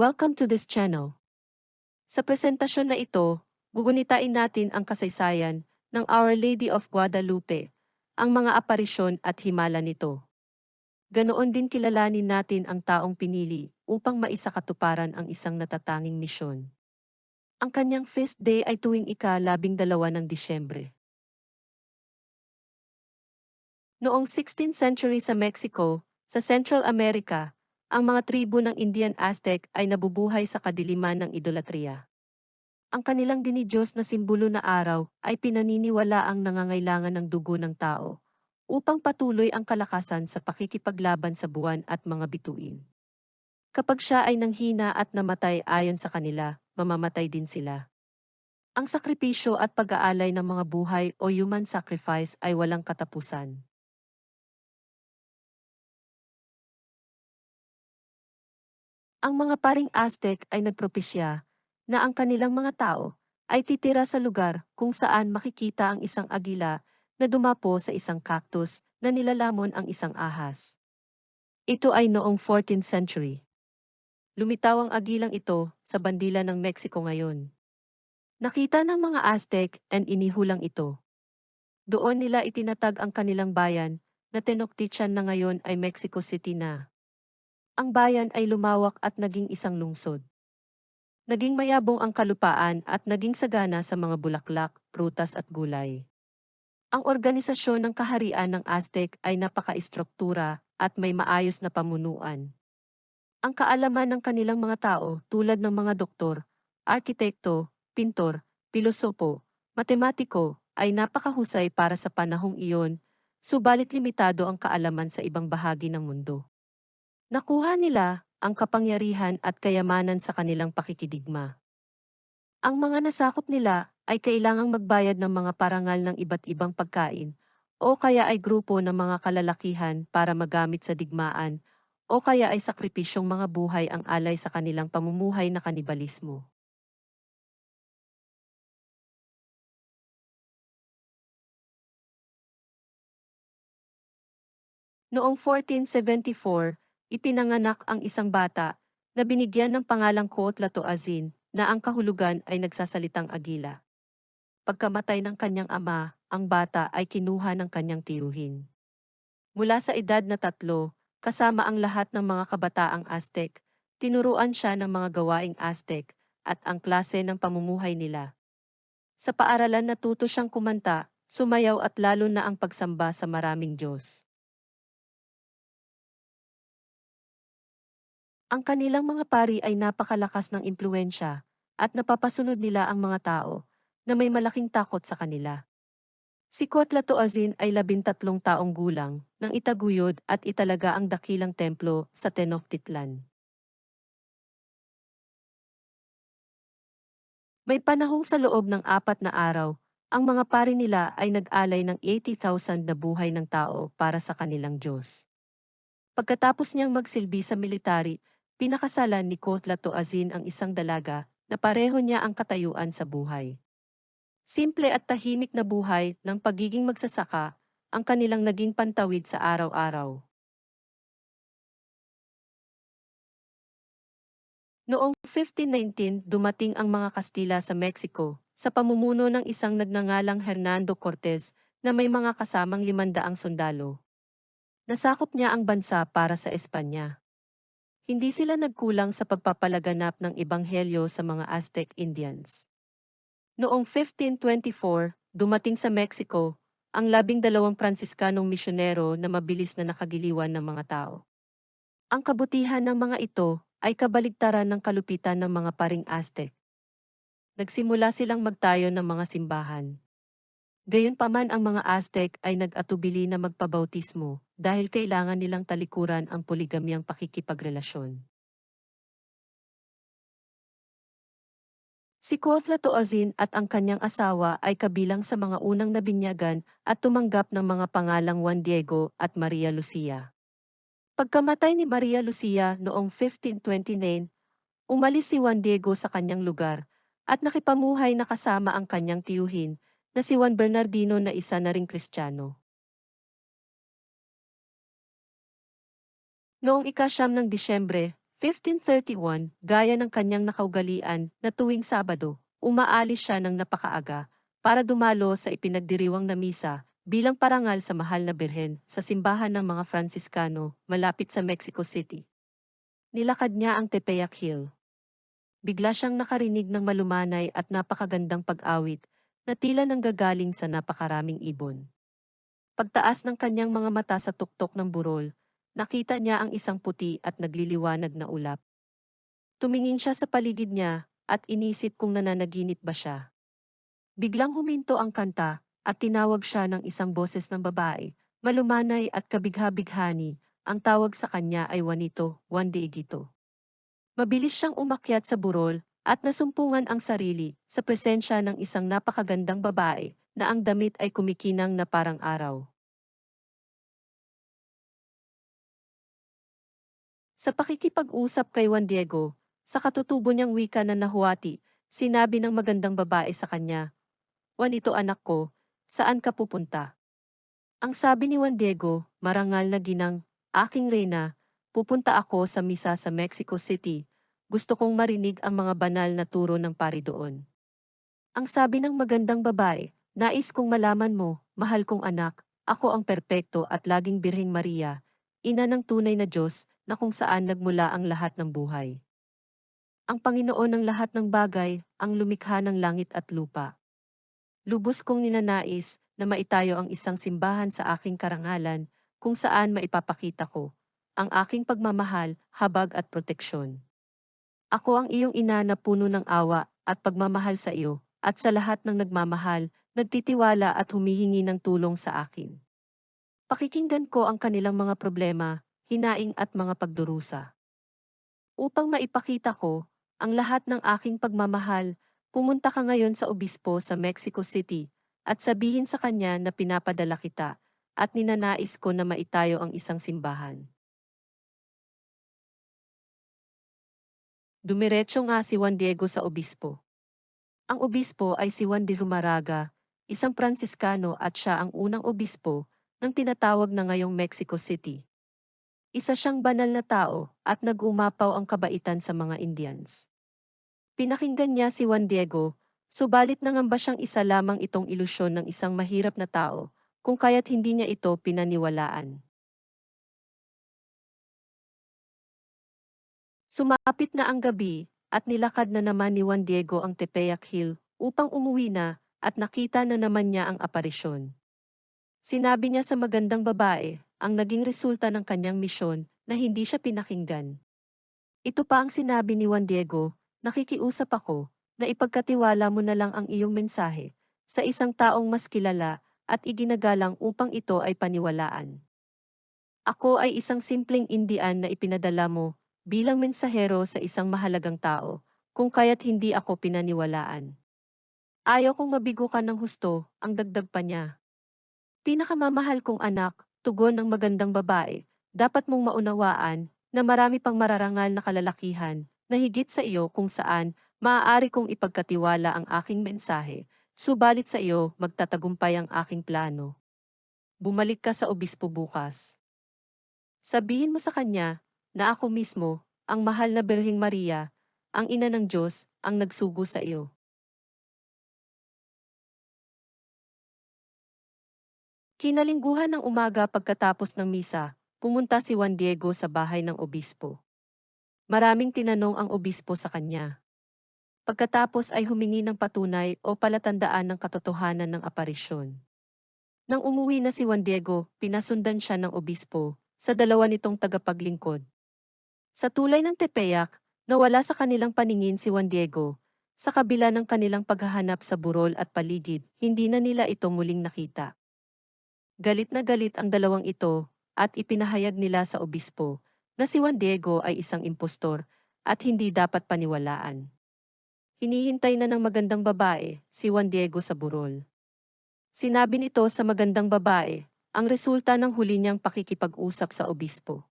Welcome to this channel. Sa presentasyon na ito, gugunitain natin ang kasaysayan ng Our Lady of Guadalupe, ang mga aparisyon at himala nito. Ganoon din kilalanin natin ang taong pinili upang maisakatuparan ang isang natatanging misyon. Ang kanyang feast day ay tuwing ika-labing dalawa ng Disyembre. Noong 16th century sa Mexico, sa Central America, ang mga tribu ng Indian Aztec ay nabubuhay sa kadiliman ng idolatriya. Ang kanilang dinidiyos na simbolo na araw ay pinaniniwala ang nangangailangan ng dugo ng tao upang patuloy ang kalakasan sa pakikipaglaban sa buwan at mga bituin. Kapag siya ay nanghina at namatay ayon sa kanila, mamamatay din sila. Ang sakripisyo at pag-aalay ng mga buhay o human sacrifice ay walang katapusan. Ang mga paring Aztec ay nagpropisya na ang kanilang mga tao ay titira sa lugar kung saan makikita ang isang agila na dumapo sa isang cactus na nilalamon ang isang ahas. Ito ay noong 14th century. Lumitaw ang agilang ito sa bandila ng Mexico ngayon. Nakita ng mga Aztec and inihulang ito. Doon nila itinatag ang kanilang bayan na Tenochtitlan na ngayon ay Mexico City na ang bayan ay lumawak at naging isang lungsod. Naging mayabong ang kalupaan at naging sagana sa mga bulaklak, prutas at gulay. Ang organisasyon ng kaharian ng Aztec ay napaka-istruktura at may maayos na pamunuan. Ang kaalaman ng kanilang mga tao tulad ng mga doktor, arkitekto, pintor, pilosopo, matematiko ay napakahusay para sa panahong iyon, subalit limitado ang kaalaman sa ibang bahagi ng mundo. Nakuha nila ang kapangyarihan at kayamanan sa kanilang pakikidigma. Ang mga nasakop nila ay kailangang magbayad ng mga parangal ng iba't ibang pagkain o kaya ay grupo ng mga kalalakihan para magamit sa digmaan o kaya ay sakripisyong mga buhay ang alay sa kanilang pamumuhay na kanibalismo. Noong 1474, ipinanganak ang isang bata na binigyan ng pangalang Kuotlato Azin na ang kahulugan ay nagsasalitang agila. Pagkamatay ng kanyang ama, ang bata ay kinuha ng kanyang tiyuhin. Mula sa edad na tatlo, kasama ang lahat ng mga kabataang Aztec, tinuruan siya ng mga gawaing Aztec at ang klase ng pamumuhay nila. Sa paaralan natuto siyang kumanta, sumayaw at lalo na ang pagsamba sa maraming Diyos. Ang kanilang mga pari ay napakalakas ng impluensya at napapasunod nila ang mga tao na may malaking takot sa kanila. Si Coatlacoazin ay labintatlong taong gulang nang itaguyod at italaga ang dakilang templo sa Tenochtitlan. May panahong sa loob ng apat na araw, ang mga pari nila ay nag-alay ng 80,000 na buhay ng tao para sa kanilang Diyos. Pagkatapos niyang magsilbi sa military, pinakasalan ni Kotlato Azin ang isang dalaga na pareho niya ang katayuan sa buhay. Simple at tahimik na buhay ng pagiging magsasaka ang kanilang naging pantawid sa araw-araw. Noong 1519, dumating ang mga Kastila sa Mexico sa pamumuno ng isang nagngangalang Hernando Cortez na may mga kasamang limandaang sundalo. Nasakop niya ang bansa para sa Espanya. Hindi sila nagkulang sa pagpapalaganap ng ebanghelyo sa mga Aztec Indians. Noong 1524, dumating sa Mexico, ang labing dalawang Pransiskanong misyonero na mabilis na nakagiliwan ng mga tao. Ang kabutihan ng mga ito ay kabaligtaran ng kalupitan ng mga paring Aztec. Nagsimula silang magtayo ng mga simbahan. Gayunpaman ang mga Aztec ay nag-atubili na magpabautismo dahil kailangan nilang talikuran ang poligamyang pakikipagrelasyon. Si Coatlacoazin at ang kanyang asawa ay kabilang sa mga unang nabinyagan at tumanggap ng mga pangalang Juan Diego at Maria Lucia. Pagkamatay ni Maria Lucia noong 1529, umalis si Juan Diego sa kanyang lugar at nakipamuhay na kasama ang kanyang tiyuhin na si Juan Bernardino na isa na ring Kristiyano. Noong ikasyam ng Disyembre, 1531, gaya ng kanyang nakaugalian na tuwing Sabado, umaalis siya ng napakaaga para dumalo sa ipinagdiriwang na misa bilang parangal sa mahal na birhen sa simbahan ng mga Fransiskano malapit sa Mexico City. Nilakad niya ang Tepeyac Hill. Bigla siyang nakarinig ng malumanay at napakagandang pag-awit na tila nanggagaling sa napakaraming ibon. Pagtaas ng kanyang mga mata sa tuktok ng burol, nakita niya ang isang puti at nagliliwanag na ulap. Tumingin siya sa paligid niya at inisip kung nananaginip ba siya. Biglang huminto ang kanta at tinawag siya ng isang boses ng babae, malumanay at kabigha-bighani, ang tawag sa kanya ay Juanito, Juan de Igito. Mabilis siyang umakyat sa burol at nasumpungan ang sarili sa presensya ng isang napakagandang babae na ang damit ay kumikinang na parang araw. Sa pakikipag-usap kay Juan Diego, sa katutubo niyang wika na nahuati, sinabi ng magandang babae sa kanya, Juan ito anak ko, saan ka pupunta? Ang sabi ni Juan Diego, marangal na ginang, aking reyna, pupunta ako sa misa sa Mexico City, gusto kong marinig ang mga banal na turo ng pari doon. Ang sabi ng magandang babae, nais kong malaman mo, mahal kong anak, ako ang perpekto at laging Birheng Maria, ina ng tunay na Diyos, na kung saan nagmula ang lahat ng buhay. Ang Panginoon ng lahat ng bagay, ang lumikha ng langit at lupa. Lubos kong ninanais na maitayo ang isang simbahan sa aking karangalan kung saan maipapakita ko ang aking pagmamahal, habag at proteksyon. Ako ang iyong ina na puno ng awa at pagmamahal sa iyo, at sa lahat ng nagmamahal, nagtitiwala at humihingi ng tulong sa akin. Pakikinggan ko ang kanilang mga problema, hinaing at mga pagdurusa. Upang maipakita ko ang lahat ng aking pagmamahal, pumunta ka ngayon sa obispo sa Mexico City at sabihin sa kanya na pinapadala kita at ninanais ko na maitayo ang isang simbahan. Dumiretso nga si Juan Diego sa obispo. Ang obispo ay si Juan de Zumaraga, isang Pransiskano at siya ang unang obispo ng tinatawag na ngayong Mexico City. Isa siyang banal na tao at nag-umapaw ang kabaitan sa mga Indians. Pinakinggan niya si Juan Diego, subalit nangamba siyang isa lamang itong ilusyon ng isang mahirap na tao, kung kaya't hindi niya ito pinaniwalaan. Sumapit na ang gabi, at nilakad na naman ni Juan Diego ang Tepeyac Hill upang umuwi na at nakita na naman niya ang aparisyon. Sinabi niya sa magandang babae ang naging resulta ng kanyang misyon na hindi siya pinakinggan. Ito pa ang sinabi ni Juan Diego, nakikiusap ako na ipagkatiwala mo na lang ang iyong mensahe sa isang taong mas kilala at iginagalang upang ito ay paniwalaan. Ako ay isang simpleng Indian na ipinadala mo bilang mensahero sa isang mahalagang tao, kung kaya't hindi ako pinaniwalaan. Ayaw kong mabigo ka ng husto, ang dagdag pa niya. Pinakamamahal kong anak, tugon ng magandang babae, dapat mong maunawaan na marami pang mararangal na kalalakihan na higit sa iyo kung saan maaari kong ipagkatiwala ang aking mensahe, subalit sa iyo magtatagumpay ang aking plano. Bumalik ka sa obispo bukas. Sabihin mo sa kanya na ako mismo, ang mahal na Birhing Maria, ang ina ng Diyos, ang nagsugo sa iyo. Kinalingguhan ng umaga pagkatapos ng misa, pumunta si Juan Diego sa bahay ng obispo. Maraming tinanong ang obispo sa kanya. Pagkatapos ay humingi ng patunay o palatandaan ng katotohanan ng aparisyon. Nang umuwi na si Juan Diego, pinasundan siya ng obispo sa dalawa nitong tagapaglingkod. Sa tulay ng tepeyak, nawala sa kanilang paningin si Juan Diego. Sa kabila ng kanilang paghahanap sa burol at paligid, hindi na nila ito muling nakita. Galit na galit ang dalawang ito at ipinahayag nila sa obispo na si Juan Diego ay isang impostor at hindi dapat paniwalaan. Hinihintay na ng magandang babae si Juan Diego sa burol. Sinabi nito sa magandang babae ang resulta ng huli niyang pakikipag-usap sa obispo.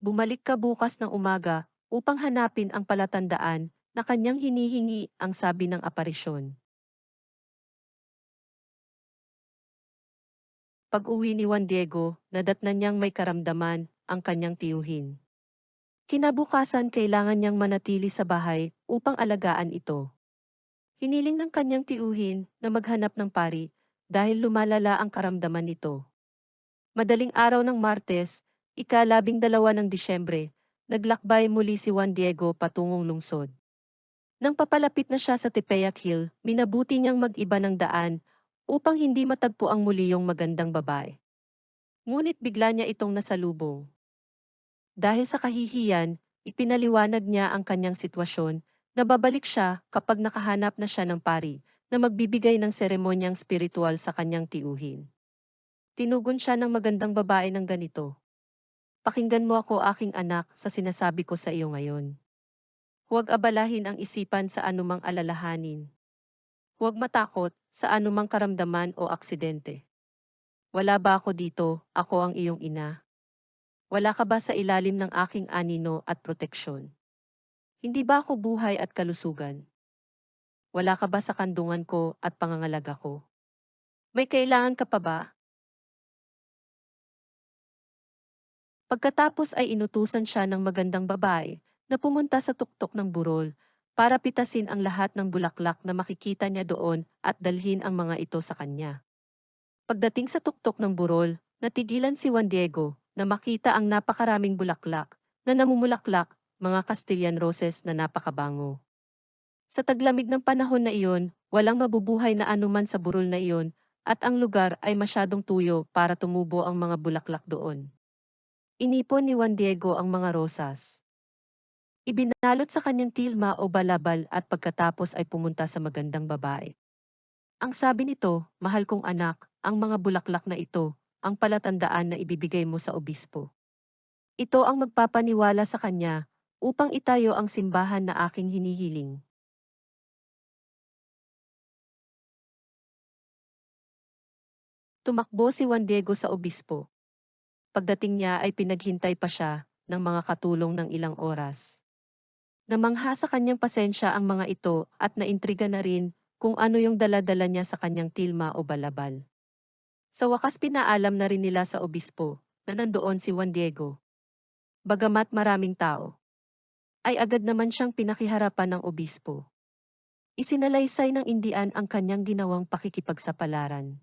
Bumalik ka bukas ng umaga upang hanapin ang palatandaan na kanyang hinihingi ang sabi ng aparisyon. Pag-uwi ni Juan Diego, nadatnan niyang may karamdaman ang kanyang tiyuhin. Kinabukasan kailangan niyang manatili sa bahay upang alagaan ito. Hiniling ng kanyang tiuhin na maghanap ng pari dahil lumalala ang karamdaman nito. Madaling araw ng Martes, ikalabing dalawa ng Disyembre, naglakbay muli si Juan Diego patungong lungsod. Nang papalapit na siya sa Tepeyac Hill, minabuti niyang mag-iba ng daan upang hindi matagpo ang muli yung magandang babae. Ngunit bigla niya itong nasalubong. Dahil sa kahihiyan, ipinaliwanag niya ang kanyang sitwasyon na babalik siya kapag nakahanap na siya ng pari na magbibigay ng seremonyang spiritual sa kanyang tiuhin. Tinugon siya ng magandang babae ng ganito. Pakinggan mo ako aking anak sa sinasabi ko sa iyo ngayon. Huwag abalahin ang isipan sa anumang alalahanin. Huwag matakot sa anumang karamdaman o aksidente. Wala ba ako dito, ako ang iyong ina? Wala ka ba sa ilalim ng aking anino at proteksyon? Hindi ba ako buhay at kalusugan? Wala ka ba sa kandungan ko at pangangalaga ko? May kailangan ka pa ba? Pagkatapos ay inutusan siya ng magandang babae na pumunta sa tuktok ng burol para pitasin ang lahat ng bulaklak na makikita niya doon at dalhin ang mga ito sa kanya. Pagdating sa tuktok ng burol, natigilan si Juan Diego na makita ang napakaraming bulaklak na namumulaklak, mga Castilian roses na napakabango. Sa taglamig ng panahon na iyon, walang mabubuhay na anuman sa burol na iyon, at ang lugar ay masyadong tuyo para tumubo ang mga bulaklak doon. Inipon ni Juan Diego ang mga rosas. Ibinalot sa kanyang tilma o balabal at pagkatapos ay pumunta sa magandang babae. Ang sabi nito, mahal kong anak, ang mga bulaklak na ito, ang palatandaan na ibibigay mo sa obispo. Ito ang magpapaniwala sa kanya upang itayo ang simbahan na aking hinihiling. Tumakbo si Juan Diego sa obispo. Pagdating niya ay pinaghintay pa siya ng mga katulong ng ilang oras. Namangha sa kanyang pasensya ang mga ito at naintriga na rin kung ano yung daladala niya sa kanyang tilma o balabal. Sa wakas pinaalam na rin nila sa obispo na nandoon si Juan Diego. Bagamat maraming tao, ay agad naman siyang pinakiharapan ng obispo. Isinalaysay ng Indian ang kanyang ginawang pakikipagsapalaran.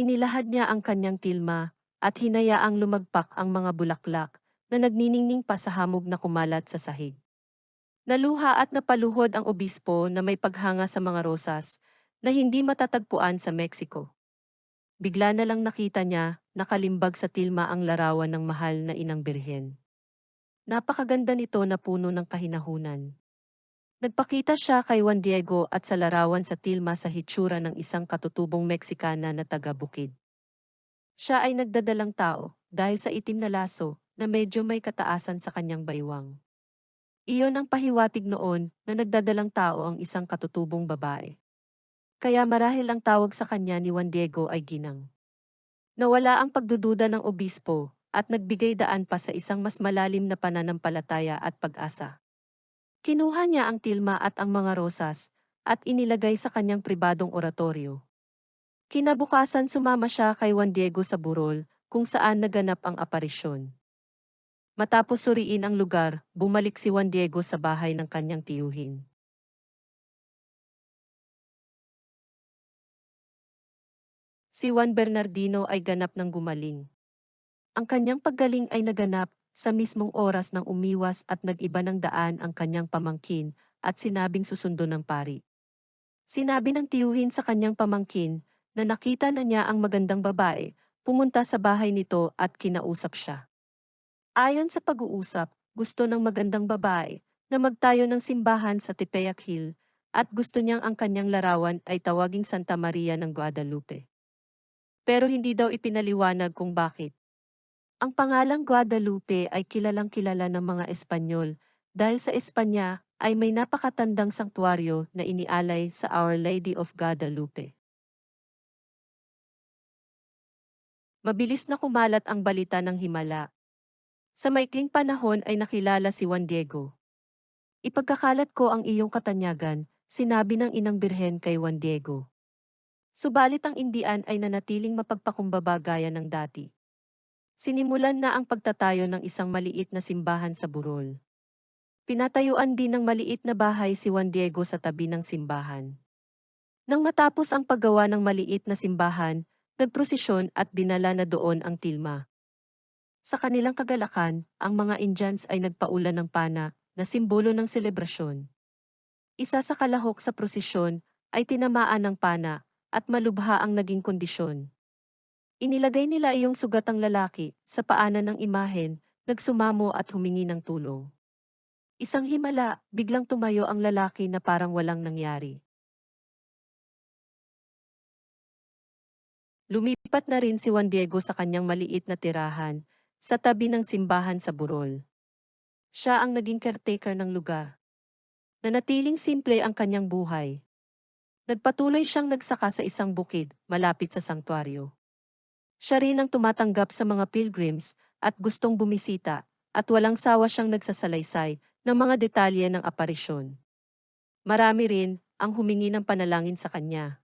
Inilahad niya ang kanyang tilma at hinayaang lumagpak ang mga bulaklak na nagniningning pa sa hamog na kumalat sa sahig. Naluha at napaluhod ang obispo na may paghanga sa mga rosas na hindi matatagpuan sa Mexico. Bigla na lang nakita niya, nakalimbag sa tilma ang larawan ng mahal na inang birhen. Napakaganda nito na puno ng kahinahunan. Nagpakita siya kay Juan Diego at sa larawan sa tilma sa hitsura ng isang katutubong Meksikana na taga-bukid. Siya ay nagdadalang tao dahil sa itim na laso na medyo may kataasan sa kanyang baywang. Iyon ang pahiwatig noon na nagdadalang tao ang isang katutubong babae. Kaya marahil ang tawag sa kanya ni Juan Diego ay ginang. Nawala ang pagdududa ng obispo at nagbigay daan pa sa isang mas malalim na pananampalataya at pag-asa. Kinuha niya ang tilma at ang mga rosas at inilagay sa kanyang pribadong oratoryo. Kinabukasan sumama siya kay Juan Diego sa burol kung saan naganap ang aparisyon. Matapos suriin ang lugar, bumalik si Juan Diego sa bahay ng kanyang tiyuhin. si Juan Bernardino ay ganap ng gumaling. Ang kanyang paggaling ay naganap sa mismong oras ng umiwas at nag-iba ng daan ang kanyang pamangkin at sinabing susundo ng pari. Sinabi ng tiyuhin sa kanyang pamangkin na nakita na niya ang magandang babae, pumunta sa bahay nito at kinausap siya. Ayon sa pag-uusap, gusto ng magandang babae na magtayo ng simbahan sa Tepeyac Hill at gusto niyang ang kanyang larawan ay tawaging Santa Maria ng Guadalupe pero hindi daw ipinaliwanag kung bakit. Ang pangalang Guadalupe ay kilalang kilala ng mga Espanyol dahil sa Espanya ay may napakatandang sanktuaryo na inialay sa Our Lady of Guadalupe. Mabilis na kumalat ang balita ng himala. Sa maikling panahon ay nakilala si Juan Diego. Ipagkakalat ko ang iyong katanyagan, sinabi ng inang birhen kay Juan Diego. Subalit ang Indian ay nanatiling mapagpakumbaba gaya ng dati. Sinimulan na ang pagtatayo ng isang maliit na simbahan sa Burol. Pinatayuan din ng maliit na bahay si Juan Diego sa tabi ng simbahan. Nang matapos ang paggawa ng maliit na simbahan, nagprosesyon at dinala na doon ang tilma. Sa kanilang kagalakan, ang mga Indians ay nagpaulan ng pana na simbolo ng selebrasyon. Isa sa kalahok sa prosesyon ay tinamaan ng pana at malubha ang naging kondisyon. Inilagay nila iyong sugatang lalaki sa paanan ng imahen, nagsumamo at humingi ng tulong. Isang himala, biglang tumayo ang lalaki na parang walang nangyari. Lumipat na rin si Juan Diego sa kanyang maliit na tirahan, sa tabi ng simbahan sa Burol. Siya ang naging caretaker ng lugar. Nanatiling simple ang kanyang buhay. Nagpatuloy siyang nagsaka sa isang bukid, malapit sa sangtuaryo. Siya rin ang tumatanggap sa mga pilgrims at gustong bumisita, at walang sawa siyang nagsasalaysay ng mga detalye ng aparisyon. Marami rin ang humingi ng panalangin sa kanya.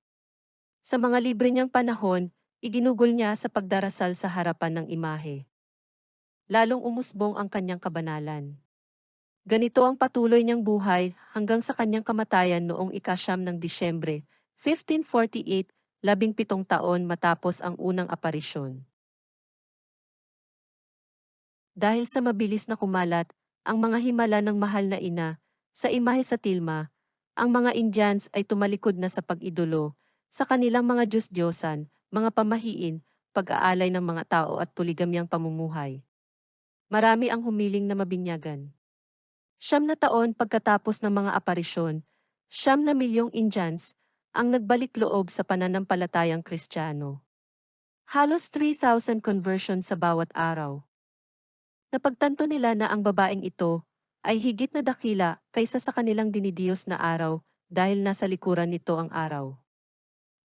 Sa mga libre niyang panahon, iginugol niya sa pagdarasal sa harapan ng imahe. Lalong umusbong ang kanyang kabanalan. Ganito ang patuloy niyang buhay hanggang sa kanyang kamatayan noong ikasyam ng Disyembre, 1548 labing pitong taon matapos ang unang aparisyon. Dahil sa mabilis na kumalat, ang mga himala ng mahal na ina, sa imahe sa tilma, ang mga Indians ay tumalikod na sa pag-idolo, sa kanilang mga Diyos-Diyosan, mga pamahiin, pag-aalay ng mga tao at poligamyang pamumuhay. Marami ang humiling na mabinyagan. Siyam na taon pagkatapos ng mga aparisyon, siyam na milyong Indians, ang nagbalik loob sa pananampalatayang Kristiyano. Halos 3,000 conversion sa bawat araw. Napagtanto nila na ang babaeng ito ay higit na dakila kaysa sa kanilang dinidiyos na araw dahil nasa likuran nito ang araw.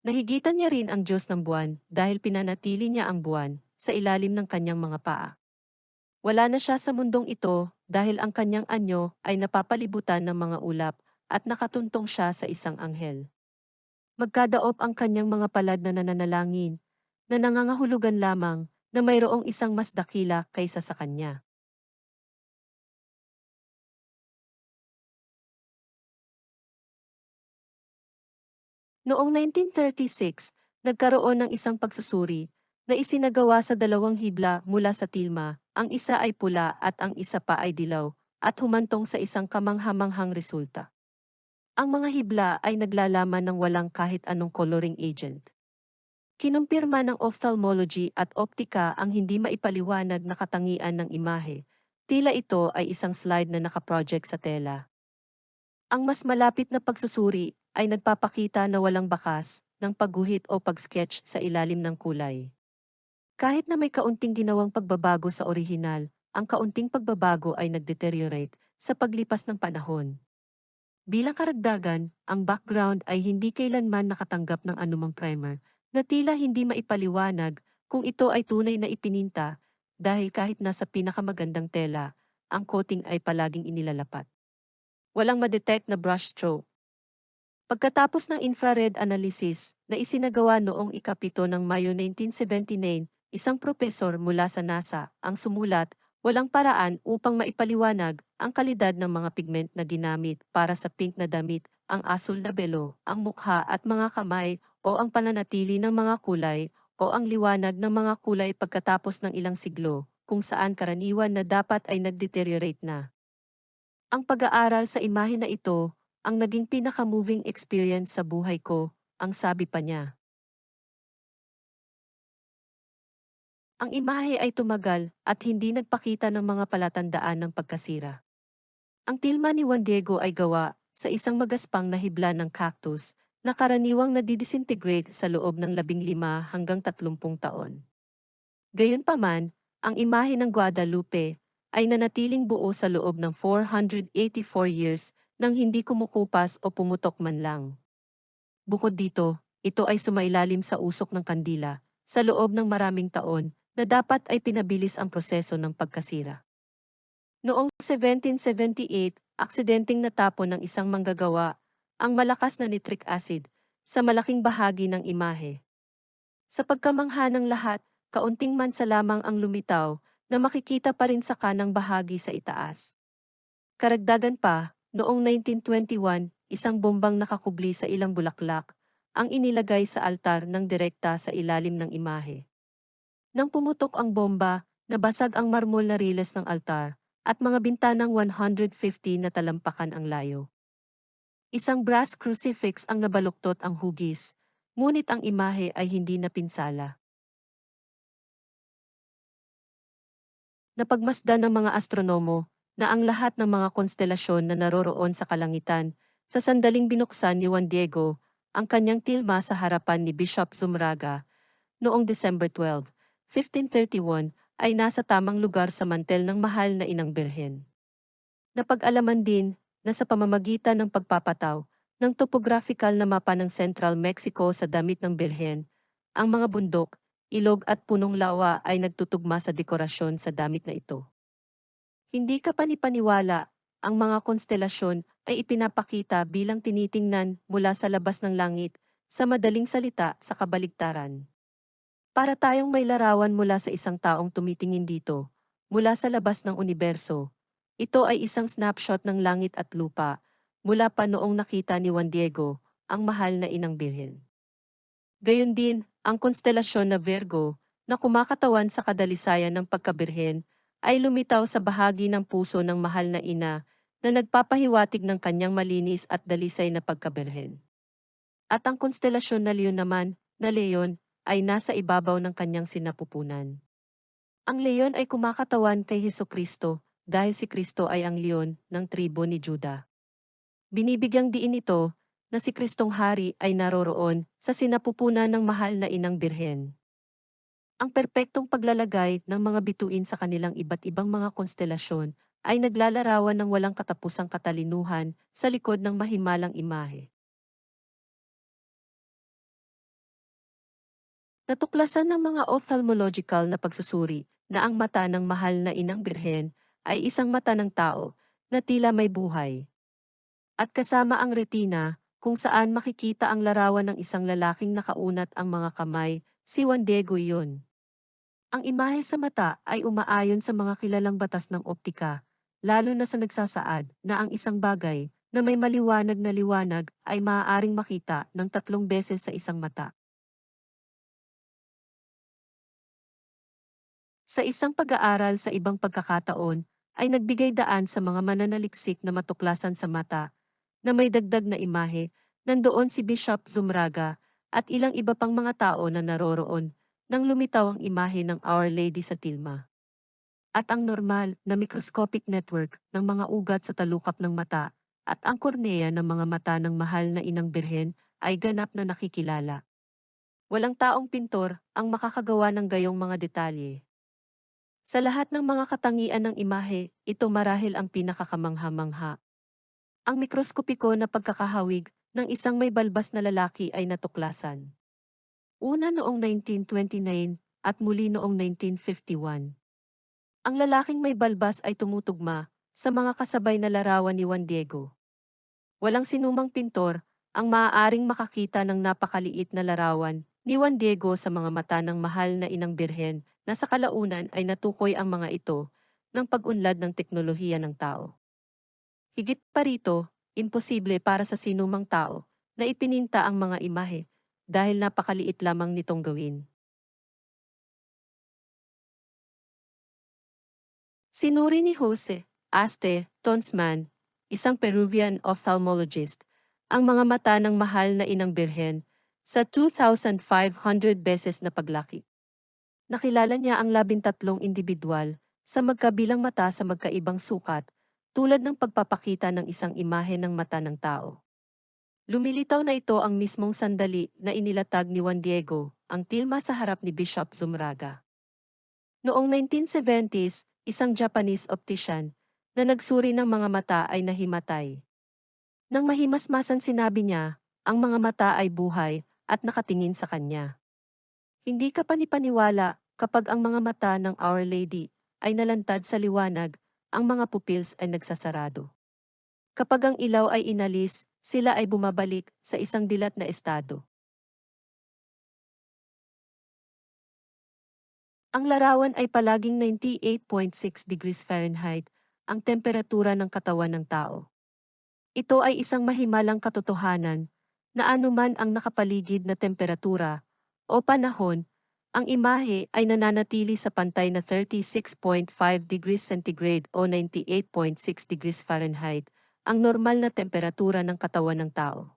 Nahigitan niya rin ang Diyos ng buwan dahil pinanatili niya ang buwan sa ilalim ng kanyang mga paa. Wala na siya sa mundong ito dahil ang kanyang anyo ay napapalibutan ng mga ulap at nakatuntong siya sa isang anghel. Magkadaop ang kanyang mga palad na nananalangin, na nangangahulugan lamang na mayroong isang mas dakila kaysa sa kanya. Noong 1936, nagkaroon ng isang pagsusuri na isinagawa sa dalawang hibla mula sa tilma, ang isa ay pula at ang isa pa ay dilaw, at humantong sa isang kamanghamanghang resulta. Ang mga hibla ay naglalaman ng walang kahit anong coloring agent. Kinumpirma ng ophthalmology at optika ang hindi maipaliwanag na katangian ng imahe. Tila ito ay isang slide na nakaproject sa tela. Ang mas malapit na pagsusuri ay nagpapakita na walang bakas ng pagguhit o pag-sketch sa ilalim ng kulay. Kahit na may kaunting ginawang pagbabago sa orihinal, ang kaunting pagbabago ay nagdeteriorate sa paglipas ng panahon. Bilang karagdagan, ang background ay hindi kailanman nakatanggap ng anumang primer, na tila hindi maipaliwanag kung ito ay tunay na ipininta, dahil kahit nasa pinakamagandang tela, ang coating ay palaging inilalapat. Walang madetect na brush stroke. Pagkatapos ng infrared analysis na isinagawa noong ikapito ng Mayo 1979, isang propesor mula sa NASA ang sumulat Walang paraan upang maipaliwanag ang kalidad ng mga pigment na ginamit para sa pink na damit, ang asul na belo, ang mukha at mga kamay, o ang pananatili ng mga kulay, o ang liwanag ng mga kulay pagkatapos ng ilang siglo, kung saan karaniwan na dapat ay nagdeteriorate na. Ang pag-aaral sa imahe na ito, ang naging pinaka-moving experience sa buhay ko, ang sabi pa niya. Ang imahe ay tumagal at hindi nagpakita ng mga palatandaan ng pagkasira. Ang tilma ni Juan Diego ay gawa sa isang magaspang na hibla ng cactus na karaniwang nadidisintegrate sa loob ng 15 hanggang 30 taon. Gayunpaman, ang imahe ng Guadalupe ay nanatiling buo sa loob ng 484 years nang hindi kumukupas o pumutok man lang. Bukod dito, ito ay sumailalim sa usok ng kandila sa loob ng maraming taon na dapat ay pinabilis ang proseso ng pagkasira. Noong 1778, aksidenteng natapon ng isang manggagawa ang malakas na nitric acid sa malaking bahagi ng imahe. Sa pagkamangha ng lahat, kaunting mansa lamang ang lumitaw na makikita pa rin sa kanang bahagi sa itaas. Karagdagan pa, noong 1921, isang bombang nakakubli sa ilang bulaklak ang inilagay sa altar ng direkta sa ilalim ng imahe. Nang pumutok ang bomba, nabasag ang marmol na riles ng altar at mga bintanang 150 na talampakan ang layo. Isang brass crucifix ang nabaluktot ang hugis, ngunit ang imahe ay hindi napinsala. Napagmasdan ng mga astronomo na ang lahat ng mga konstelasyon na naroroon sa kalangitan sa sandaling binuksan ni Juan Diego ang kanyang tilma sa harapan ni Bishop Zumraga noong December 12, 1531 ay nasa tamang lugar sa mantel ng mahal na inang birhen. Napag-alaman din na sa pamamagitan ng pagpapataw ng topographical na mapa ng Central Mexico sa damit ng birhen, ang mga bundok, ilog at punong lawa ay nagtutugma sa dekorasyon sa damit na ito. Hindi ka panipaniwala, ang mga konstelasyon ay ipinapakita bilang tinitingnan mula sa labas ng langit, sa madaling salita sa kabaligtaran. Para tayong may larawan mula sa isang taong tumitingin dito, mula sa labas ng universo. Ito ay isang snapshot ng langit at lupa, mula pa noong nakita ni Juan Diego, ang mahal na inang bilhin. Gayon din, ang konstelasyon na Virgo, na kumakatawan sa kadalisayan ng pagkabirhen, ay lumitaw sa bahagi ng puso ng mahal na ina na nagpapahiwatig ng kanyang malinis at dalisay na pagkabirhen. At ang konstelasyon na Leon naman, na Leon, ay nasa ibabaw ng kanyang sinapupunan. Ang leon ay kumakatawan kay Heso Kristo dahil si Kristo ay ang leon ng tribo ni Juda. Binibigyang diin ito na si Kristong Hari ay naroroon sa sinapupunan ng mahal na inang birhen. Ang perpektong paglalagay ng mga bituin sa kanilang iba't ibang mga konstelasyon ay naglalarawan ng walang katapusang katalinuhan sa likod ng mahimalang imahe. Natuklasan ng mga ophthalmological na pagsusuri na ang mata ng mahal na inang birhen ay isang mata ng tao na tila may buhay. At kasama ang retina, kung saan makikita ang larawan ng isang lalaking nakaunat ang mga kamay, si Juan Diego yun. Ang imahe sa mata ay umaayon sa mga kilalang batas ng optika, lalo na sa nagsasaad na ang isang bagay na may maliwanag na liwanag ay maaaring makita ng tatlong beses sa isang mata. Sa isang pag-aaral sa ibang pagkakataon, ay nagbigay daan sa mga mananaliksik na matuklasan sa mata na may dagdag na imahe, nandoon si Bishop Zumraga at ilang iba pang mga tao na naroroon nang lumitaw ang imahe ng Our Lady sa tilma. At ang normal na microscopic network ng mga ugat sa talukap ng mata at ang kornea ng mga mata ng mahal na inang birhen ay ganap na nakikilala. Walang taong pintor ang makakagawa ng gayong mga detalye. Sa lahat ng mga katangian ng imahe, ito marahil ang pinakakamangha-mangha. Ang mikroskopiko na pagkakahawig ng isang may balbas na lalaki ay natuklasan. Una noong 1929 at muli noong 1951. Ang lalaking may balbas ay tumutugma sa mga kasabay na larawan ni Juan Diego. Walang sinumang pintor ang maaaring makakita ng napakaliit na larawan ni Juan Diego sa mga mata ng mahal na inang birhen na sa kalaunan ay natukoy ang mga ito ng pag-unlad ng teknolohiya ng tao. Higit pa rito, imposible para sa sinumang tao na ipininta ang mga imahe dahil napakaliit lamang nitong gawin. Sinuri ni Jose Aste Tonsman, isang Peruvian ophthalmologist, ang mga mata ng mahal na inang birhen sa 2,500 beses na paglaki. Nakilala niya ang labintatlong individual sa magkabilang mata sa magkaibang sukat tulad ng pagpapakita ng isang imahe ng mata ng tao. Lumilitaw na ito ang mismong sandali na inilatag ni Juan Diego, ang tilma sa harap ni Bishop Zumraga. Noong 1970s, isang Japanese optician na nagsuri ng mga mata ay nahimatay. Nang mahimasmasan sinabi niya, ang mga mata ay buhay at nakatingin sa kanya. Hindi ka panipaniwala kapag ang mga mata ng Our Lady ay nalantad sa liwanag ang mga pupils ay nagsasarado. Kapag ang ilaw ay inalis, sila ay bumabalik sa isang dilat na estado. Ang larawan ay palaging 98.6 degrees Fahrenheit, ang temperatura ng katawan ng tao. Ito ay isang mahimalang katotohanan na anuman ang nakapaligid na temperatura o panahon, ang imahe ay nananatili sa pantay na 36.5 degrees centigrade o 98.6 degrees Fahrenheit, ang normal na temperatura ng katawan ng tao.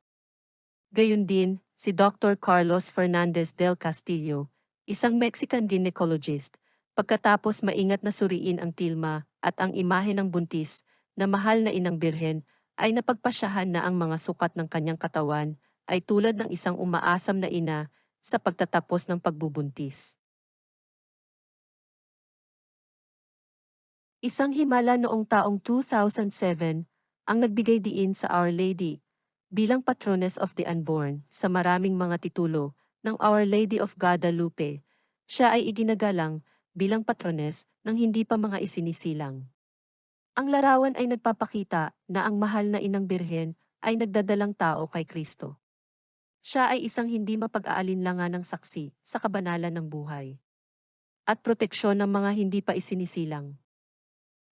Gayun din, si Dr. Carlos Fernandez del Castillo, isang Mexican gynecologist, pagkatapos maingat na suriin ang tilma at ang imahe ng buntis na mahal na inang birhen, ay napagpasyahan na ang mga sukat ng kanyang katawan ay tulad ng isang umaasam na ina sa pagtatapos ng pagbubuntis. Isang himala noong taong 2007 ang nagbigay diin sa Our Lady bilang Patroness of the Unborn sa maraming mga titulo ng Our Lady of Guadalupe. Siya ay iginagalang bilang patrones ng hindi pa mga isinisilang. Ang larawan ay nagpapakita na ang mahal na inang birhen ay nagdadalang tao kay Kristo. Siya ay isang hindi mapag-aalinlangan ng saksi sa kabanalan ng buhay at proteksyon ng mga hindi pa isinisilang.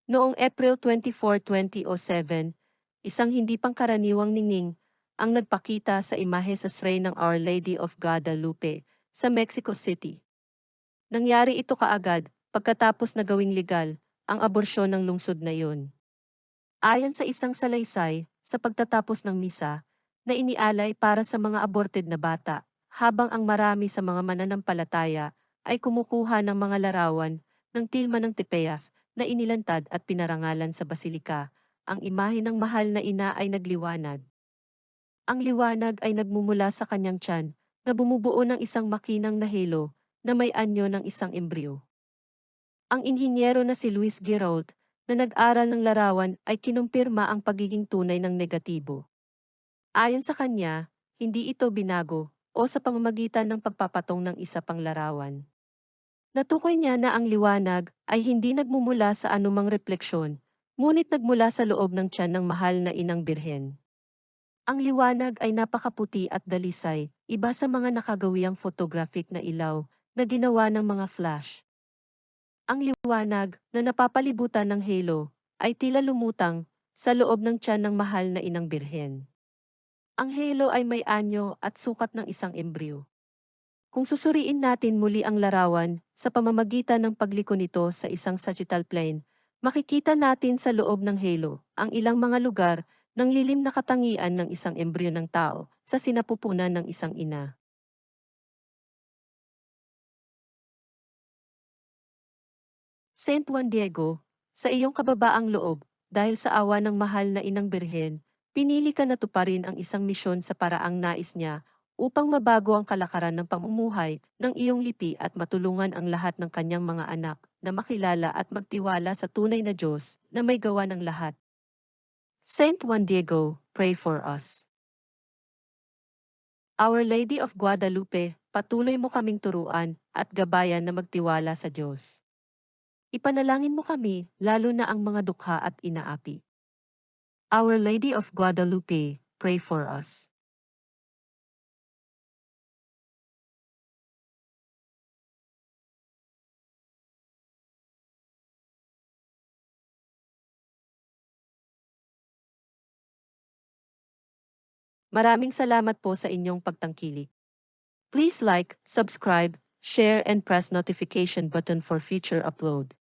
Noong April 24, 2007, isang hindi pangkaraniwang ningning ang nagpakita sa imahe sa shrine ng Our Lady of Guadalupe sa Mexico City. Nangyari ito kaagad pagkatapos na gawing legal ang aborsyon ng lungsod na iyon. Ayon sa isang salaysay, sa pagtatapos ng misa, na inialay para sa mga aborted na bata, habang ang marami sa mga mananampalataya ay kumukuha ng mga larawan ng tilma ng Tepeas na inilantad at pinarangalan sa basilika, ang imahe ng mahal na ina ay nagliwanag. Ang liwanag ay nagmumula sa kanyang tiyan na bumubuo ng isang makinang na halo na may anyo ng isang embryo. Ang inhinyero na si Luis Girault, na nag-aral ng larawan ay kinumpirma ang pagiging tunay ng negatibo. Ayon sa kanya, hindi ito binago o sa pamamagitan ng pagpapatong ng isa pang larawan. Natukoy niya na ang liwanag ay hindi nagmumula sa anumang refleksyon, ngunit nagmula sa loob ng tiyan ng mahal na inang birhen. Ang liwanag ay napakaputi at dalisay, iba sa mga nakagawiang photographic na ilaw na ginawa ng mga flash. Ang liwanag na napapalibutan ng halo ay tila lumutang sa loob ng tiyan ng mahal na inang birhen. Ang halo ay may anyo at sukat ng isang embryo. Kung susuriin natin muli ang larawan sa pamamagitan ng pagliko nito sa isang sagittal plane, makikita natin sa loob ng halo ang ilang mga lugar ng lilim na katangian ng isang embryo ng tao sa sinapupunan ng isang ina. Saint Juan Diego, sa iyong kababaang loob, dahil sa awa ng mahal na inang birhen, pinili ka na tuparin ang isang misyon sa paraang nais niya upang mabago ang kalakaran ng pamumuhay ng iyong lipi at matulungan ang lahat ng kanyang mga anak na makilala at magtiwala sa tunay na Diyos na may gawa ng lahat. Saint Juan Diego, pray for us. Our Lady of Guadalupe, patuloy mo kaming turuan at gabayan na magtiwala sa Diyos. Ipanalangin mo kami, lalo na ang mga dukha at inaapi. Our Lady of Guadalupe, pray for us. Maraming salamat po sa inyong pagtangkilik. Please like, subscribe, share and press notification button for future upload.